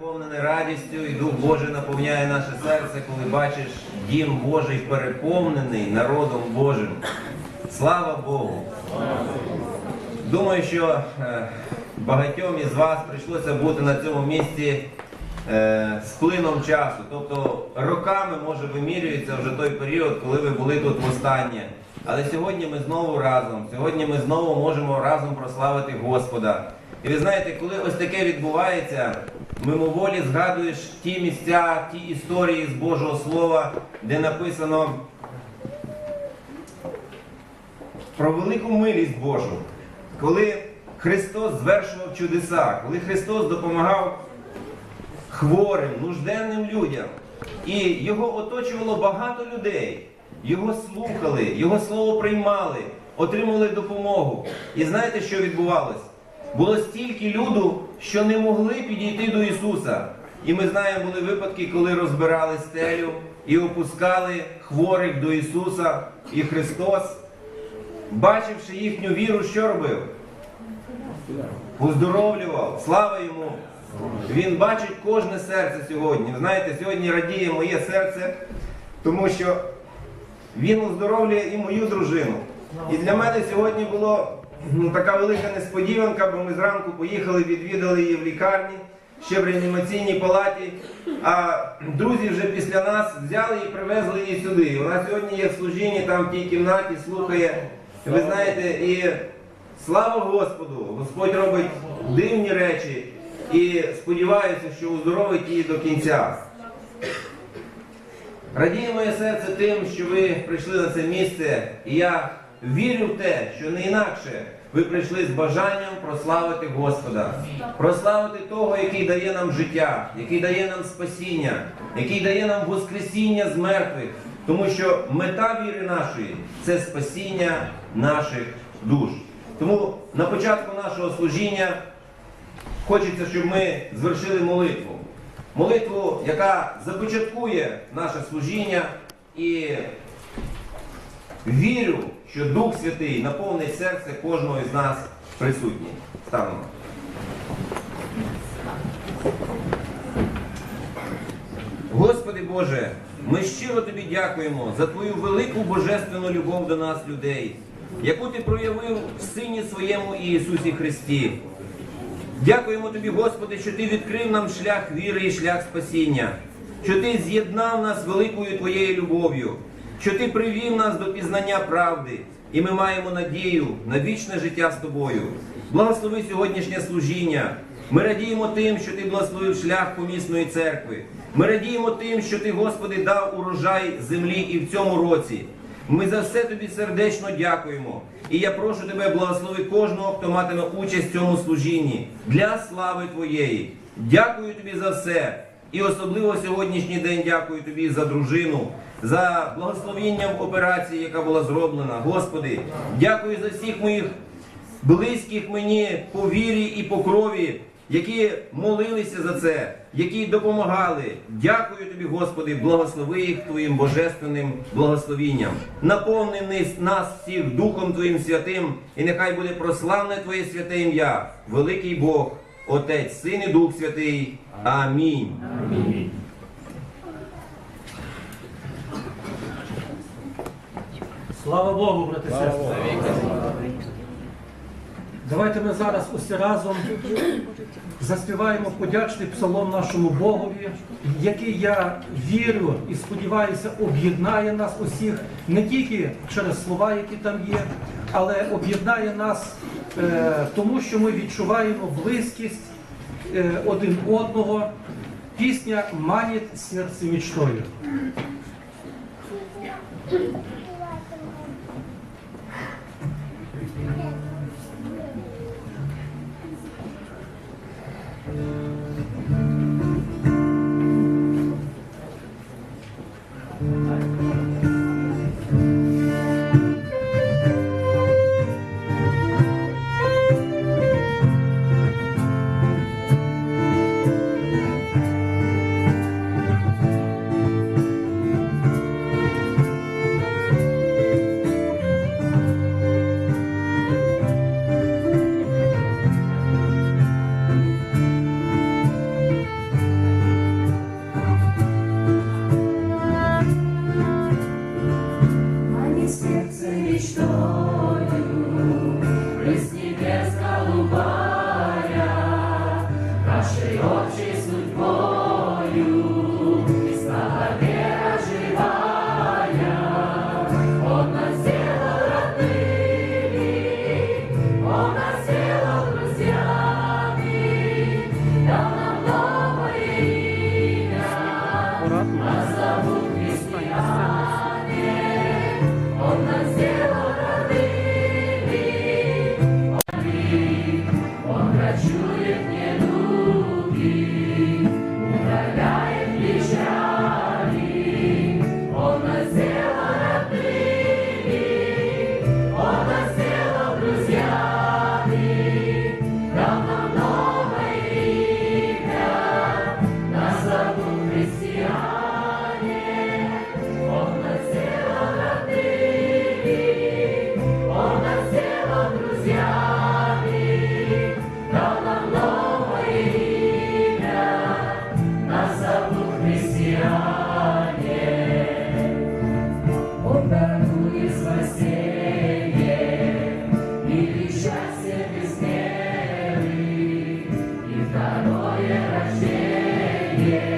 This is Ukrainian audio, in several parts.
Наповнений радістю і Дух Божий наповняє наше серце, коли бачиш дім Божий переповнений народом Божим. Слава Богу! Думаю, що е, багатьом із вас прийшлося бути на цьому місці е, з плином часу. Тобто роками може вимірюється вже той період, коли ви були тут востаннє. Але сьогодні ми знову разом. Сьогодні ми знову можемо разом прославити Господа. І ви знаєте, коли ось таке відбувається, мимоволі згадуєш ті місця, ті історії з Божого Слова, де написано про велику милість Божу, коли Христос звершував чудеса, коли Христос допомагав хворим, нужденним людям, і його оточувало багато людей, його слухали, його слово приймали, отримали допомогу. І знаєте, що відбувалось? Було стільки люду, що не могли підійти до Ісуса. І ми знаємо, були випадки, коли розбирали стелю і опускали хворих до Ісуса, і Христос бачивши їхню віру, що робив? Оздоровлював. Слава йому! Він бачить кожне серце сьогодні. Знаєте, сьогодні радіє моє серце, тому що він оздоровлює і мою дружину. І для мене сьогодні було ну, така велика несподіванка, бо ми зранку поїхали, відвідали її в лікарні, ще в реанімаційній палаті. А друзі вже після нас взяли і привезли її сюди. Вона сьогодні є в служінні там в тій кімнаті, слухає. Ви знаєте, і слава Господу! Господь робить дивні речі і сподіваюся, що уздоровить її до кінця. Радіє моє серце тим, що ви прийшли на це місце, і я вірю в те, що не інакше ви прийшли з бажанням прославити Господа, прославити того, який дає нам життя, який дає нам спасіння, який дає нам воскресіння з мертвих. Тому що мета віри нашої це спасіння наших душ. Тому на початку нашого служіння хочеться, щоб ми звершили молитву. Молитву, яка започаткує наше служіння і вірю, що Дух Святий наповнить серце кожного із нас присутній. Станемо. Господи Боже, ми щиро Тобі дякуємо за Твою велику божественну любов до нас, людей, яку Ти проявив в Сині своєму Ісусі Христі. Дякуємо Тобі, Господи, що Ти відкрив нам шлях віри і шлях спасіння, що Ти з'єднав нас великою Твоєю любов'ю, що Ти привів нас до пізнання правди, і ми маємо надію на вічне життя з Тобою. Благослови сьогоднішнє служіння. Ми радіємо тим, що Ти благословив шлях помісної церкви. Ми радіємо тим, що Ти, Господи, дав урожай землі і в цьому році. Ми за все тобі сердечно дякуємо. І я прошу тебе, благослови кожного, хто матиме участь в цьому служінні для слави Твоєї. Дякую тобі за все. І особливо сьогоднішній день дякую тобі за дружину, за благословіння в операції, яка була зроблена. Господи, дякую за всіх моїх близьких мені по вірі і по крові, які молилися за це, які допомагали. Дякую тобі, Господи, благослови їх Твоїм божественним благословінням. Наповни нас всіх Духом Твоїм святим, і нехай буде прославне Твоє святе ім'я, великий Бог, Отець, Син і Дух Святий. Амінь. Слава Богу, брати сестри. Давайте ми зараз усі разом заспіваємо подячний псалом нашому Богові, який я вірю і сподіваюся, об'єднає нас усіх не тільки через слова, які там є, але об'єднає нас е, тому, що ми відчуваємо близькість е, один одного. Пісня манить серце мічтою. Yeah.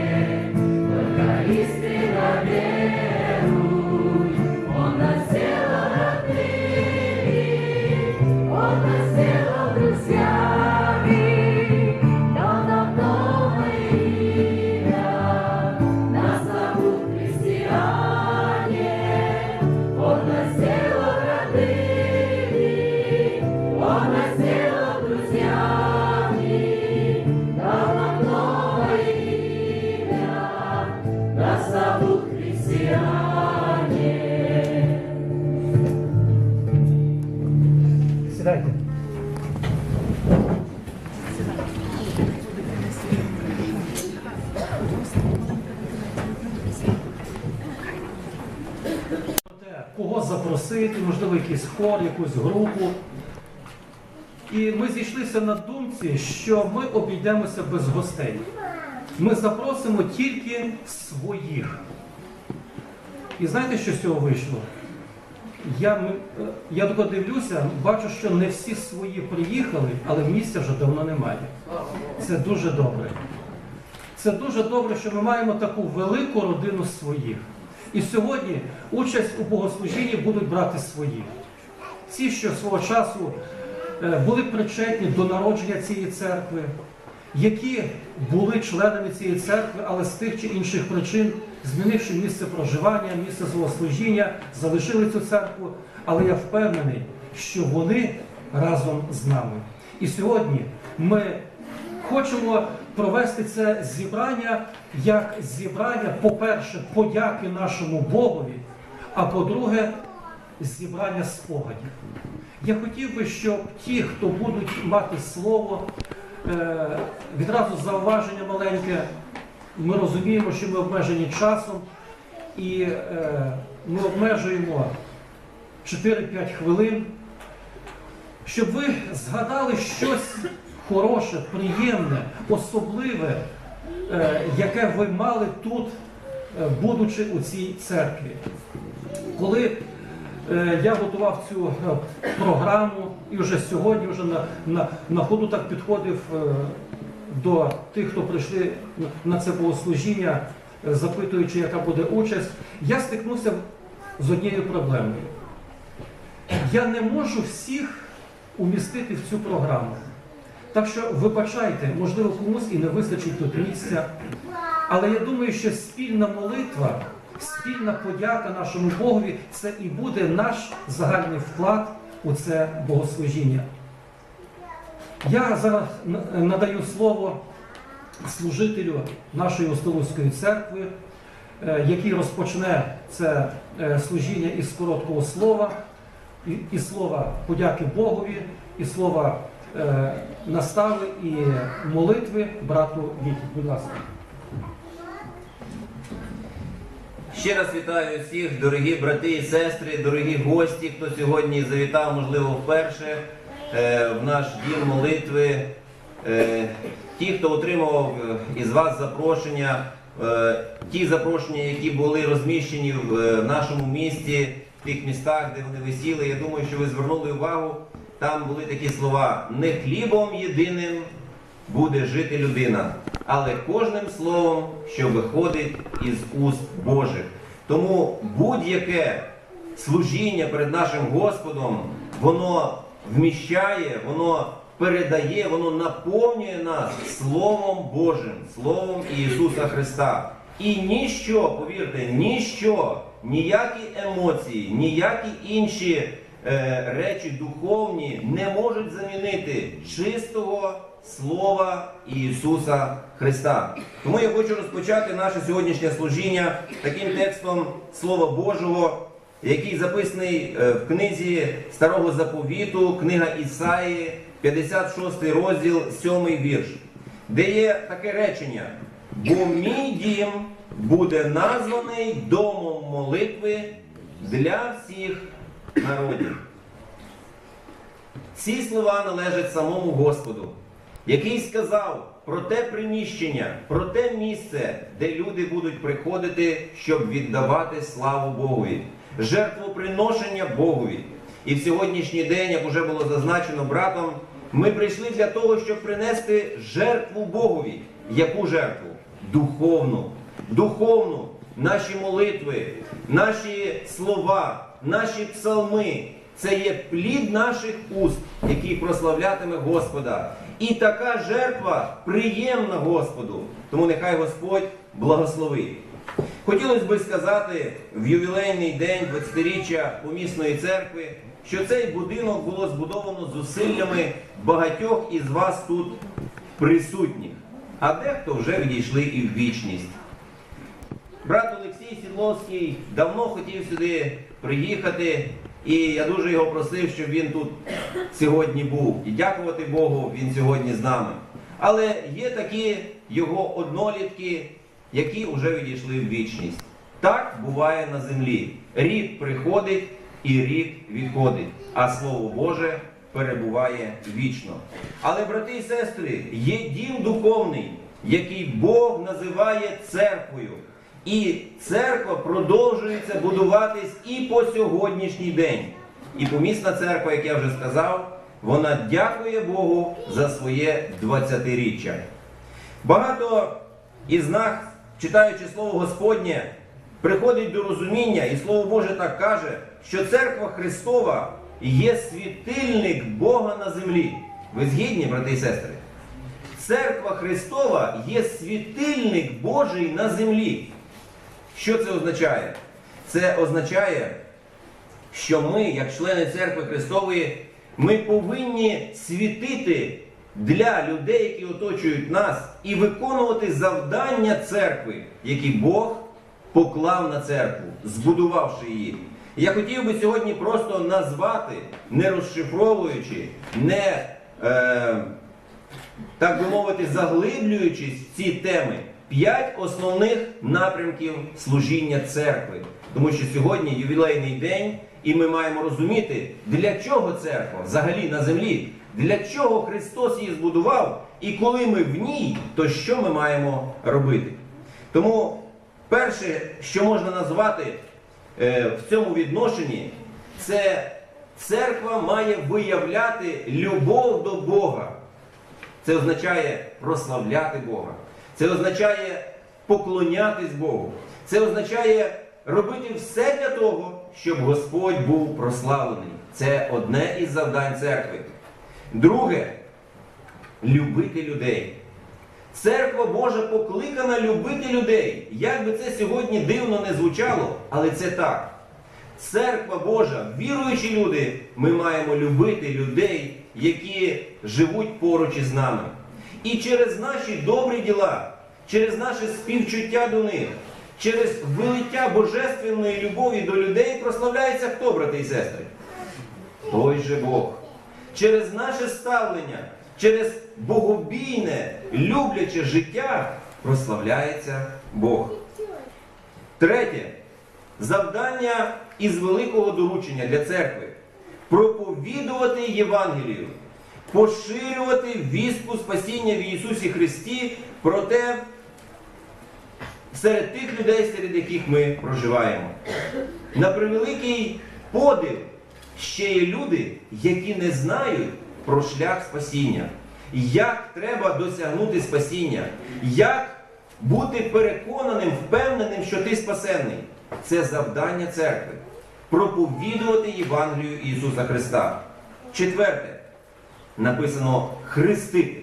І ми зійшлися на думці, що ми обійдемося без гостей. Ми запросимо тільки своїх. І знаєте, що з цього вийшло? Я, е, я тако дивлюся, бачу, що не всі свої приїхали, але місця вже давно немає. Це дуже добре. Це дуже добре, що ми маємо таку велику родину своїх. І сьогодні участь у богослужінні будуть брати свої. Ці, що свого часу були причетні до народження цієї церкви, які були членами цієї церкви, але з тих чи інших причин, змінивши місце проживання, місце свого служіння, залишили цю церкву. Але я впевнений, що вони разом з нами. І сьогодні ми хочемо провести це зібрання як зібрання, по-перше, подяки нашому Богові, а по-друге, зібрання спогадів. Я хотів би, щоб ті, хто будуть мати слово, е, відразу зауваження маленьке. Ми розуміємо, що ми обмежені часом, і е, ми обмежуємо 4-5 хвилин, щоб ви згадали щось хороше, приємне, особливе, е, яке ви мали тут, будучи у цій церкві. Коли я готував цю е, програму і вже сьогодні, вже на, на, на ходу так підходив е, до тих, хто прийшли на- це богослужіння, е, запитуючи, яка буде участь, я стикнувся з однією проблемою. Я не можу всіх умістити в цю програму. Так що вибачайте, можливо, комусь і не вистачить тут місця. Але я думаю, що спільна молитва, спільна подяка нашому Богові це і буде наш загальний вклад у це богослужіння. Я зараз надаю слово служителю нашої Остолузької церкви, е, який розпочне це е, служіння із короткого слова, і, слова подяки Богові, і слова е, настави і молитви брату Віті. Будь ласка. Ще раз вітаю всіх, дорогі брати і сестри, дорогі гості, хто сьогодні завітав, можливо, вперше е, в наш дім молитви. Е, ті, хто отримував е, із вас запрошення, ті запрошення, які були розміщені в нашому місті, в тих містах, де вони висіли, я думаю, що ви звернули увагу. Там були такі слова не хлібом єдиним буде жити людина, але кожним словом, що виходить із уст Божих. Тому будь-яке служіння перед нашим Господом, воно вміщає, воно передає, воно наповнює нас Словом Божим, Словом Ісуса Христа. І ніщо, повірте, ніщо, ніякі емоції, ніякі інші е, речі духовні не можуть замінити чистого Слова Ісуса Христа. Тому я хочу розпочати наше сьогоднішнє служіння таким текстом Слова Божого, який записаний е, в книзі Старого Заповіту, книга Ісаї, 56 розділ, 7 вірш, де є таке речення: бо мій дім буде названий домом молитви для всіх народів. Ці слова належать самому Господу, який сказав про те приміщення, про те місце, де люди будуть приходити, щоб віддавати славу Богові, жертвоприношення Богові. І в сьогоднішній день, як вже було зазначено братом, ми прийшли для того, щоб принести жертву Богові. Яку жертву? Духовну. Духовну. Наші молитви, наші слова, наші псалми. Це є плід наших уст, який прославлятиме Господа. І така жертва приємна Господу. Тому нехай Господь благословить. Хотілося б сказати в ювілейний день 20-річчя помісної церкви, що цей будинок було збудовано зусиллями багатьох із вас тут присутніх, а дехто вже відійшли і в вічність. Брат Олексій Сідловський давно хотів сюди приїхати, і я дуже його просив, щоб він тут сьогодні був. І дякувати Богу, він сьогодні з нами. Але є такі його однолітки, які вже відійшли в вічність. Так буває на землі. Рік приходить і рік відходить, а Слово Боже перебуває вічно. Але, брати і сестри, є дім духовний, який Бог називає церквою. І церква продовжується будуватись і по сьогоднішній день. І помісна церква, як я вже сказав, вона дякує Богу за своє 20-річчя. Багато із нас, читаючи Слово Господнє, приходить до розуміння, і Слово Боже так каже, що церква Христова є світильник Бога на землі. Ви згідні, брати і сестри? Церква Христова є світильник Божий на землі. Що це означає? Це означає, що ми, як члени церкви Христової, ми повинні світити для людей, які оточують нас, і виконувати завдання церкви, які Бог поклав на церкву, збудувавши її. Я хотів би сьогодні просто назвати, не розшифровуючи, не е, так би мовити, заглиблюючись в ці теми, п'ять основних напрямків служіння церкви. Тому що сьогодні ювілейний день, і ми маємо розуміти, для чого церква взагалі на землі, для чого Христос її збудував, і коли ми в ній, то що ми маємо робити. Тому перше, що можна назвати е, в цьому відношенні, це церква має виявляти любов до Бога. Це означає прославляти Бога. Це означає поклонятись Богу. Це означає робити все для того, щоб Господь був прославлений. Це одне із завдань церкви. Друге любити людей. Церква Божа покликана любити людей. Як би це сьогодні дивно не звучало, але це так. Церква Божа, віруючі люди, ми маємо любити людей, які живуть поруч із нами. І через наші добрі діла, через наше співчуття до них, через вилиття божественної любові до людей прославляється хто, брати і сестри? Той же Бог. Через наше ставлення, через богобійне, любляче життя прославляється Бог. Третє. Завдання із великого доручення для церкви проповідувати Євангелію, поширювати вістку спасіння в Ісусі Христі, проте серед тих людей, серед яких ми проживаємо. На превеликий подив ще є люди, які не знають про шлях спасіння, як треба досягнути спасіння, як бути переконаним, впевненим, що ти спасенний. Це завдання церкви. Проповідувати Євангелію Ісуса Христа. Четверте, написано хрестити.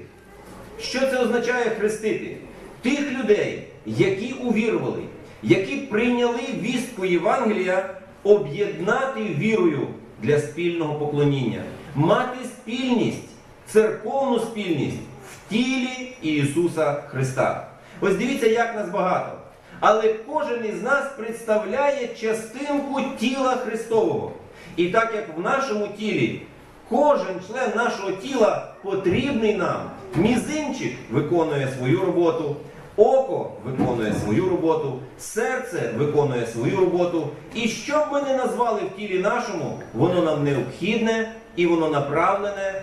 Що це означає хрестити? Тих людей, які увірували, які прийняли вістку Євангелія, об'єднати вірою для спільного поклоніння, мати спільність, церковну спільність в тілі Ісуса Христа. Ось дивіться, як нас багато. Але кожен із нас представляє частинку тіла Христового. І так як в нашому тілі Кожен член нашого тіла потрібний нам. Мізинчик виконує свою роботу, око виконує свою роботу, серце виконує свою роботу. І що б ми не назвали в тілі нашому, воно нам необхідне і воно направлене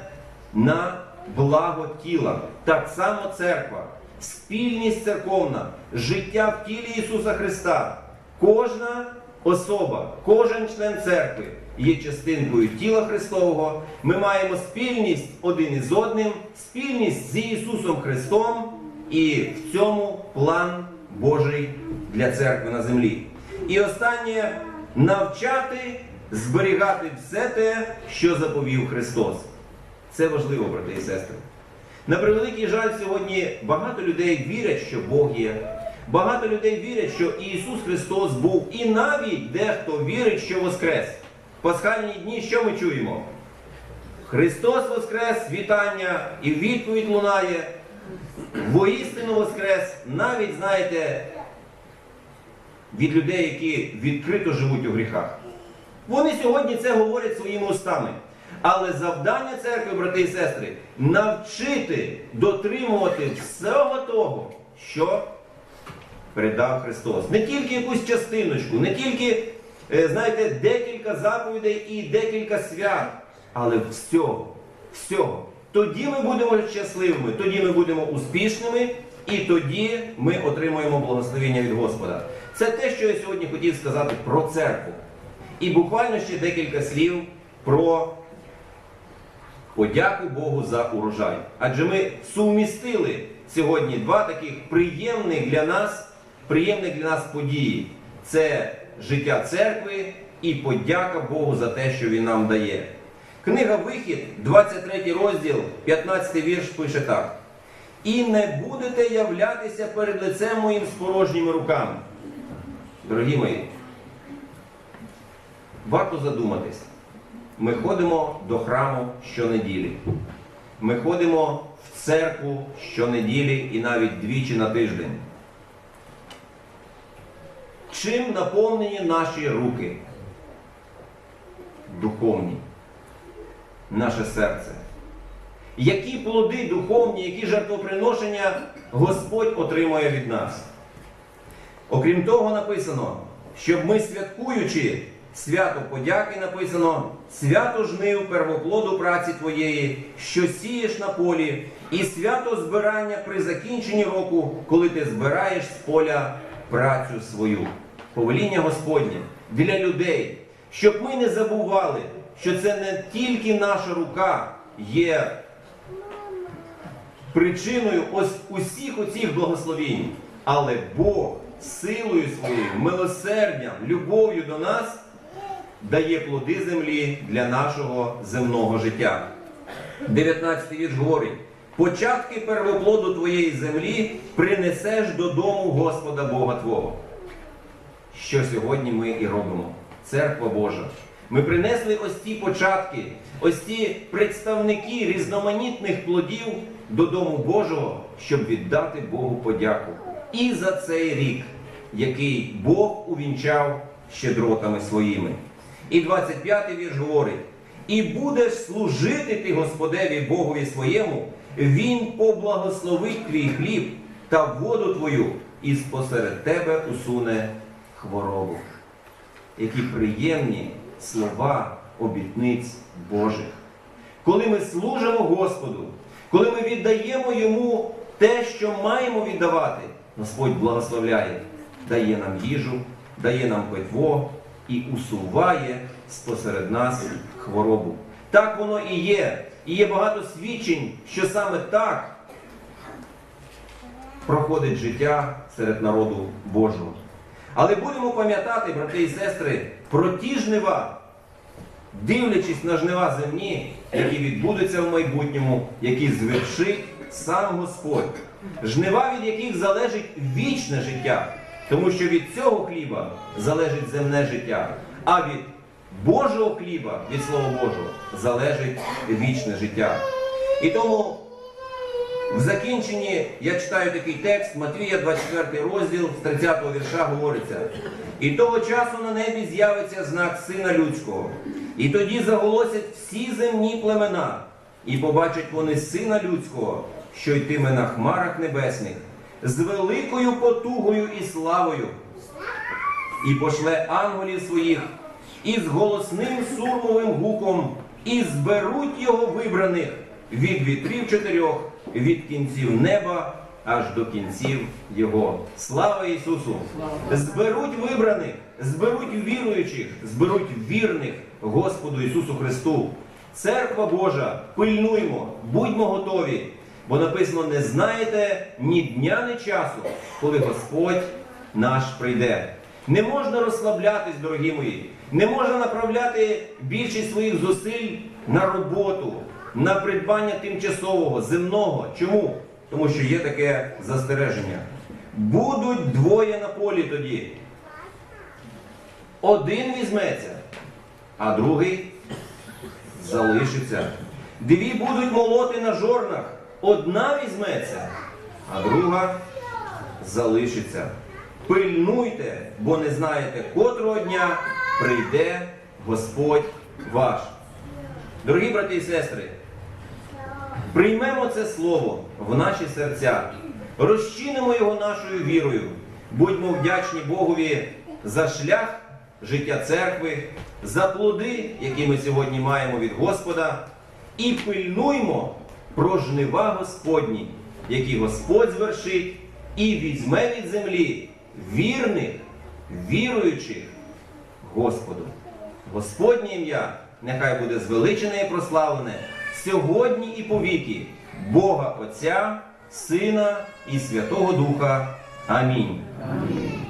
на благо тіла. Так само церква, спільність церковна, життя в тілі Ісуса Христа. Кожна особа, кожен член церкви є частинкою тіла Христового. Ми маємо спільність один із одним, спільність з Ісусом Христом, і в цьому план Божий для церкви на землі. І останнє навчати зберігати все те, що заповів Христос. Це важливо, брати і сестри. На превеликий жаль, сьогодні багато людей вірять, що Бог є. Багато людей вірять, що Ісус Христос був, і навіть дехто вірить, що Воскрес. Пасхальні дні що ми чуємо? Христос Воскрес, вітання, і відповідь лунає. Воістину Воскрес, навіть, знаєте, від людей, які відкрито живуть у гріхах. Вони сьогодні це говорять своїми устами. Але завдання церкви, брати і сестри, навчити дотримувати всього того, що передав Христос. Не тільки якусь частиночку, не тільки, знаєте, декілька заповідей і декілька свят, але всього, всього. Тоді ми будемо щасливими, тоді ми будемо успішними, і тоді ми отримуємо благословення від Господа. Це те, що я сьогодні хотів сказати про церкву. І буквально ще декілька слів про подяку Богу за урожай. Адже ми сумістили сьогодні два таких приємних для нас, приємних для нас події. Це життя церкви і подяка Богу за те, що Він нам дає. Книга Вихід, 23 розділ, 15 вірш пише так. І не будете являтися перед лицем моїм з порожніми руками. Дорогі мої, варто задуматись. Ми ходимо до храму щонеділі. Ми ходимо в церкву щонеділі і навіть двічі на тиждень. Чим наповнені наші руки? Духовні. Наше серце. Які плоди духовні, які жертвоприношення Господь отримує від нас? Окрім того, написано, щоб ми святкуючи свято подяки, написано, свято жнив первоплоду праці твоєї, що сієш на полі, і свято збирання при закінченні року, коли ти збираєш з поля працю свою. Повеління Господнє для людей, щоб ми не забували, що це не тільки наша рука є причиною ось усіх оцих благословінь, але Бог силою своєю, милосердям, любов'ю до нас дає плоди землі для нашого земного життя. 19 вірш говорить: початки первоплоду твоєї землі принесеш додому Господа Бога Твого. Що сьогодні ми і робимо? Церква Божа. Ми принесли ось ці початки, ось ці представники різноманітних плодів додому Божого, щоб віддати Богу подяку. І за цей рік, який Бог увінчав щедротами своїми. І 25-й вірш говорить: І будеш служити ти Господеві Богові своєму, Він поблагословить твій хліб та воду твою, і спосеред тебе усуне хворобу. Які приємні слова обітниць Божих. Коли ми служимо Господу, коли ми віддаємо Йому те, що маємо віддавати, Господь благословляє, дає нам їжу, дає нам питво і усуває спосеред нас хворобу. Так воно і є. і є багато свідчень, що саме так проходить життя серед народу Божого. Але будемо пам'ятати, брати і сестри, про ті жнива, дивлячись на жнива земні, які відбудуться в майбутньому, які звершить сам Господь. Жнива, від яких залежить вічне життя, тому що від цього хліба залежить земне життя, а від Божого хліба, від Слова Божого, залежить вічне життя. І тому в закінченні я читаю такий текст, Матвія, 24 розділ, з 30 вірша говориться. І того часу на небі з'явиться знак Сина Людського. І тоді заголосять всі земні племена, і побачать вони Сина Людського, що йтиме на хмарах небесних, з великою потугою і славою, і пошле ангелів своїх із голосним сурмовим гуком, і зберуть його вибраних від вітрів чотирьох, від кінців неба аж до кінців його. Слава Ісусу! Зберуть вибраних, зберуть віруючих, зберуть вірних Господу Ісусу Христу. Церква Божа, пильнуймо, будьмо готові, бо написано: не знаєте ні дня, ні часу, коли Господь наш прийде. Не можна розслаблятись, дорогі мої, не можна направляти більшість своїх зусиль на роботу, на придбання тимчасового, земного. Чому? Тому що є таке застереження. Будуть двоє на полі тоді. Один візьметься, а другий залишиться. Дві будуть молоти на жорнах, одна візьметься, а друга залишиться. Пильнуйте, бо не знаєте, котрого дня прийде Господь ваш. Дорогі брати і сестри, приймемо це слово в наші серця, розчинимо його нашою вірою, будьмо вдячні Богові за шлях життя церкви, за плоди, які ми сьогодні маємо від Господа, і пильнуймо про жнива Господні, які Господь звершить і візьме від землі вірних, віруючих Господу. Господнє ім'я нехай буде звеличене і прославлене сьогодні і повіки Бога Отця, Сина і Святого Духа. Амінь. Сідайте.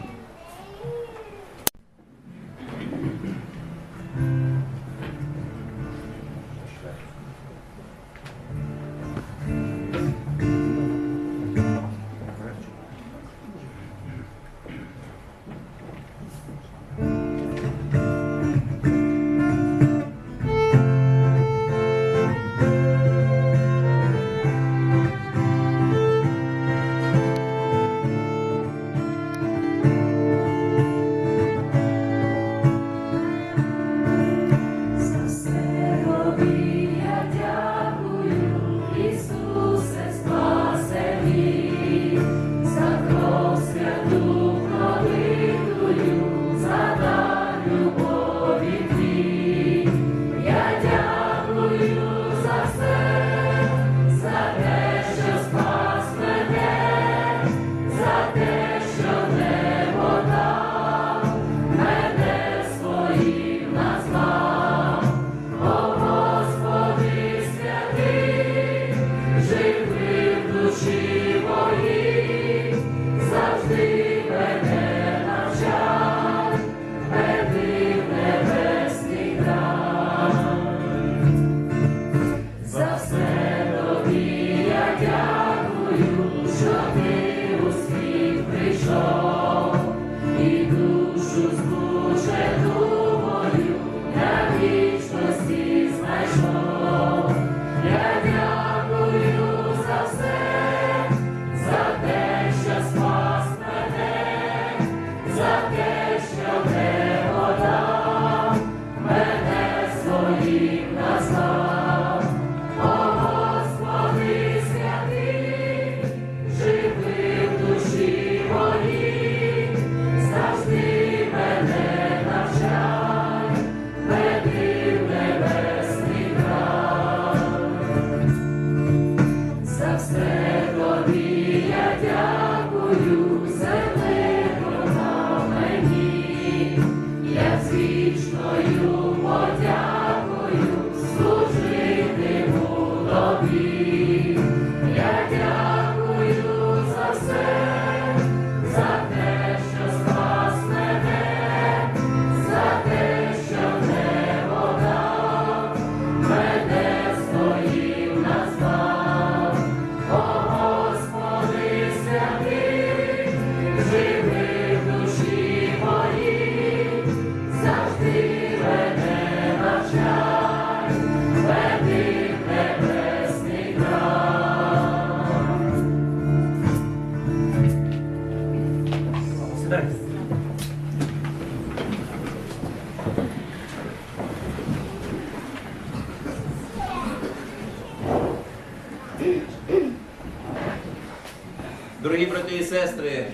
Дорогі брати і сестри,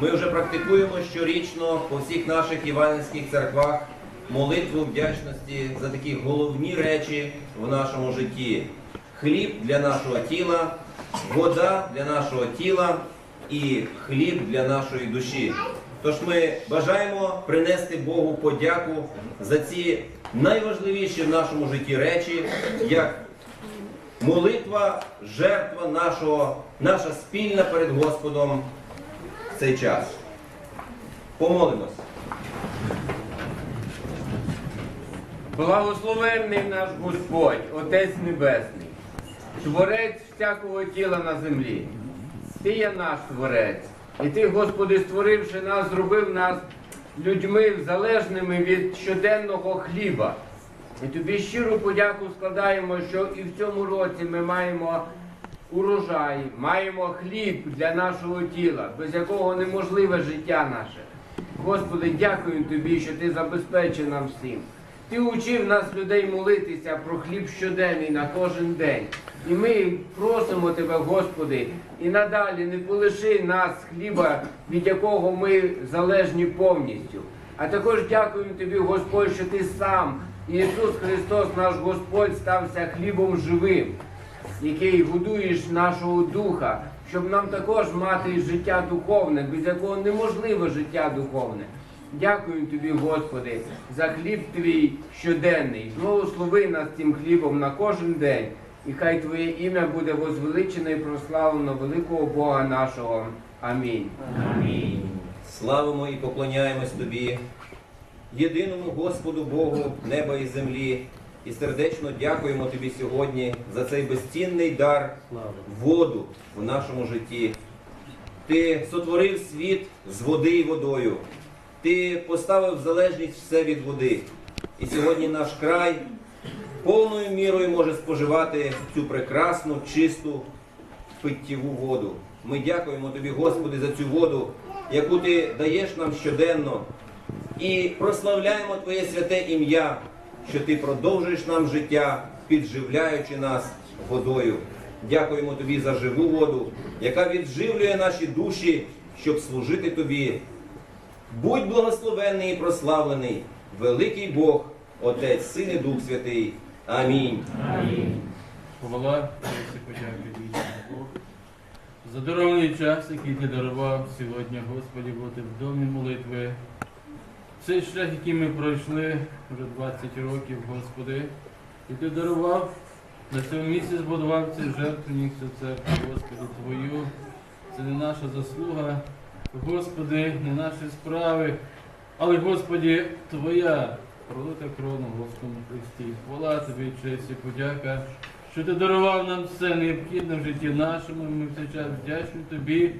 ми вже практикуємо щорічно по всіх наших євангельських церквах молитву вдячності за такі головні речі в нашому житті: хліб для нашого тіла, вода для нашого тіла і хліб для нашої душі. Тож ми бажаємо принести Богу подяку за ці найважливіші в нашому житті речі, як молитва, жертва нашого, наша спільна перед Господом в цей час. Помолимось. Благословенний наш Господь, Отець Небесний, Творець всякого тіла на землі. Ти є наш Творець. І ти, Господи, створивши нас, зробив нас людьми залежними від щоденного хліба. І тобі щиру подяку складаємо, що і в цьому році ми маємо урожай, маємо хліб для нашого тіла, без якого неможливе життя наше. Господи, дякую Тобі, що Ти забезпечив нам всім. Ти учив нас людей молитися про хліб щоденний на кожен день. І ми просимо Тебе, Господи, і надалі не полиши нас хліба, від якого ми залежні повністю. А також дякуємо Тобі, Господь, що Ти сам, Ісус Христос, наш Господь, стався хлібом живим який годуєш нашого духа, щоб нам також мати життя духовне, без якого неможливе життя духовне. Дякую тобі, Господи, за хліб твій щоденний. Благослови нас цим хлібом на кожен день. І хай Твоє ім'я буде возвеличене і прославлено великого Бога нашого. Амінь. Славимо і поклоняємось Тобі, єдиному Господу Богу неба і землі, і сердечно дякуємо Тобі сьогодні за цей безцінний дар воду в нашому житті. Ти сотворив світ з води і водою. Ти поставив залежність все від води. І сьогодні наш край повною мірою може споживати цю прекрасну, чисту питтєву воду. Ми дякуємо тобі, Господи, за цю воду, яку ти даєш нам щоденно. І прославляємо Твоє святе ім'я, що ти продовжуєш нам життя, підживляючи нас водою. Дякуємо тобі за живу воду, яка відживлює наші душі, щоб служити тобі. Будь благословенний і прославлений, великий Бог, Отець, Син і Дух Святий. Амінь. Хвала, і подяки. За дарований час, який ти дарував сьогодні, Господі, бути в домі молитви. Цей шлях, який ми пройшли вже 20 років, Господи, і ти дарував на цьому місці збудував цей жертвенник, цю церкву, Господи, Твою. Це не наша заслуга, Господи, не наші справи, але, Господі, Твоя пролита кров на Господу Христі. Хвала Тобі, честь і подяка, що Ти дарував нам все необхідне в житті нашому. Ми в цей час вдячні Тобі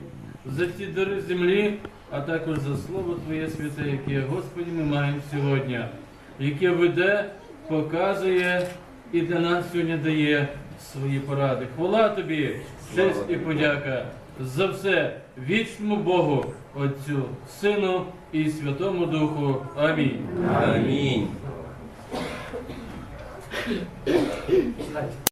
за ці дари землі, а також за Слово Твоє святе, яке, Господі, ми маємо сьогодні, яке веде, показує і для нас сьогодні дає свої поради. Хвала Тобі, честь і подяка за все вічному Богу, Отцю, Сину і Святому Духу. Амінь. Амінь.